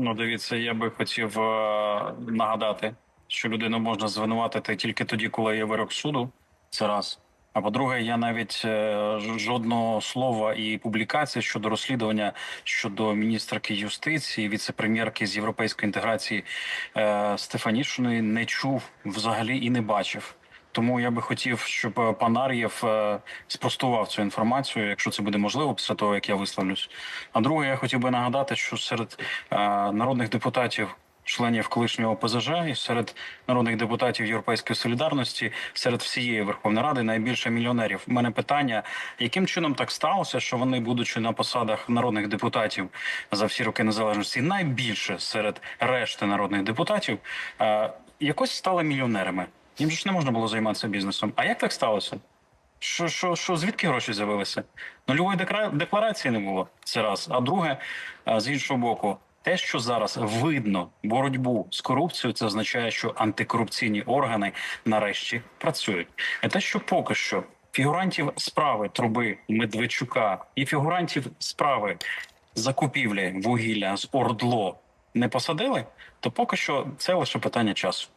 Ну, дивіться, я би хотів е, нагадати, що людину можна звинуватити тільки тоді, коли є вирок суду. Це раз. А по-друге, я навіть е, жодного слова і публікації щодо розслідування щодо міністерки юстиції, віце-прем'єрки з європейської інтеграції е, Стефанішиної не чув взагалі і не бачив. Тому я би хотів, щоб е, пан Ар'єв е, спростував цю інформацію, якщо це буде можливо, після того як я висловлюсь. А друге, я хотів би нагадати, що серед е, народних депутатів, членів колишнього ОПЗЖ і серед народних депутатів Європейської солідарності, серед всієї Верховної Ради найбільше мільйонерів. У мене питання: яким чином так сталося, що вони, будучи на посадах народних депутатів за всі роки незалежності, найбільше серед решти народних депутатів, якось стали мільйонерами. Їм ж не можна було займатися бізнесом. А як так сталося? Що, що, що звідки гроші з'явилися? Нульової декларації не було. Це раз. А друге, з іншого боку, те, що зараз видно боротьбу з корупцією, це означає, що антикорупційні органи нарешті працюють. І те, що поки що фігурантів справи труби Медведчука і фігурантів справи закупівлі вугілля з Ордло не посадили, то поки що це лише питання часу.